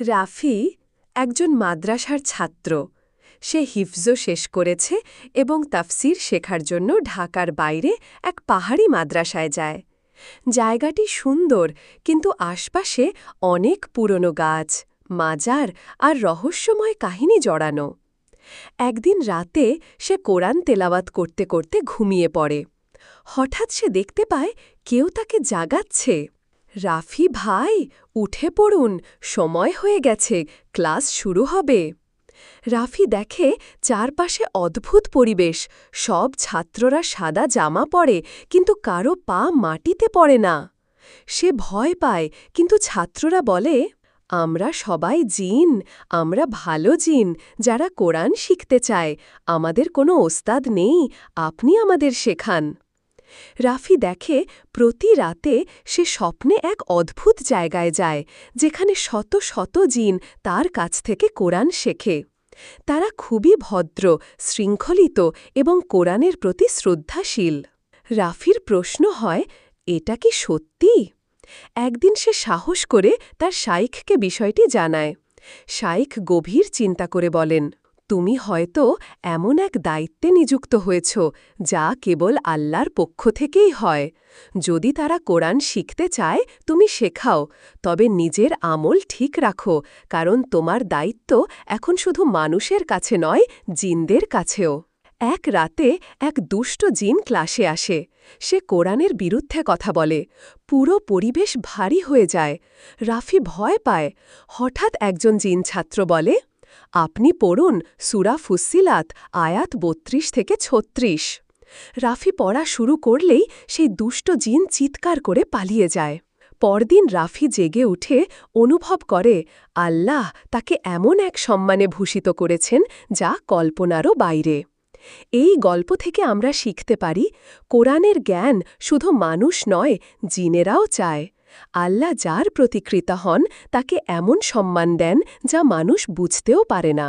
রাফি একজন মাদ্রাসার ছাত্র। সে হিফজ শেষ করেছে এবং তাফসির শেখার জন্য ঢাকার বাইরে এক পাহাড়ি মাদ্রাসায় যায়। জায়গাটি সুন্দর, কিন্তু আশপাশে অনেক পুরনো গাছ, মাজার আর রহস্যময় কাহিনী জড়ানো। একদিন রাতে সে কোরআন তেলাওয়াত করতে করতে ঘুমিয়ে পড়ে। হঠাৎ সে দেখতে পায় কেউ তাকে জাগাচ্ছে। রাফি ভাই, উঠে পড়ুন, সময় হয়ে গেছে, ক্লাস শুরু হবে। রাফি দেখে চারপাশে অদ্ভুত পরিবেশ, সব ছাত্ররা সাদা জামা পরে, কিন্তু কারও পা মাটিতে পড়ে না। সে ভয় পায়, কিন্তু ছাত্ররা বলে, আমরা সবাই জিন, আমরা ভালো জিন, যারা কোরআন শিখতে চায়, আমাদের কোনো ওস্তাদ নেই, আপনি আমাদের শেখান। রাফি দেখে প্রতি রাতে সে স্বপ্নে এক অদ্ভুত জায়গায় যায়, যেখানে শত শত জিন তার কাছ থেকে কোরআন শেখে। তারা খুবই ভদ্র, শৃঙ্খলিত এবং কোরআনের প্রতি শ্রদ্ধাশীল। রাফির প্রশ্ন হয়, এটা কি সত্যি? একদিন সে সাহস করে তার শাইখকে বিষয়টি জানায়। শাইখ গভীর চিন্তা করে বলেন তুমি হয়তো এমন এক দায়িত্বে নিযুক্ত হয়েছ, যা কেবল আল্লাহর পক্ষ থেকেই হয়। যদি তারা কোরআন শিখতে চায়, তুমি শেখাও, তবে নিজের আমল ঠিক রাখো, কারণ তোমার দায়িত্ব এখন শুধু মানুষের কাছে নয়, জিনদের কাছেও। এক রাতে এক দুষ্ট জিন ক্লাসে আসে। সে কোরআনের বিরুদ্ধে কথা বলে। পুরো পরিবেশ ভারী হয়ে যায়। রাফি ভয় পায়। হঠাৎ একজন জিন ছাত্র বলে আপনি পড়ুন সুরা ফুসিলাত আয়াত বত্রিশ থেকে ছত্রিশ। রাফি পড়া শুরু করলেই সেই দুষ্ট জিন চিৎকার করে পালিয়ে যায়। পরদিন রাফি জেগে উঠে অনুভব করে, আল্লাহ তাকে এমন এক সম্মানে ভূষিত করেছেন যা কল্পনারও বাইরে। এই গল্প থেকে আমরা শিখতে পারি, কোরআনের জ্ঞান শুধু মানুষ নয়, জিনেরাও চায়। আল্লাহ যার প্রতিকৃত হন তাকে এমন সম্মান দেন যা মানুষ বুঝতেও পারে না।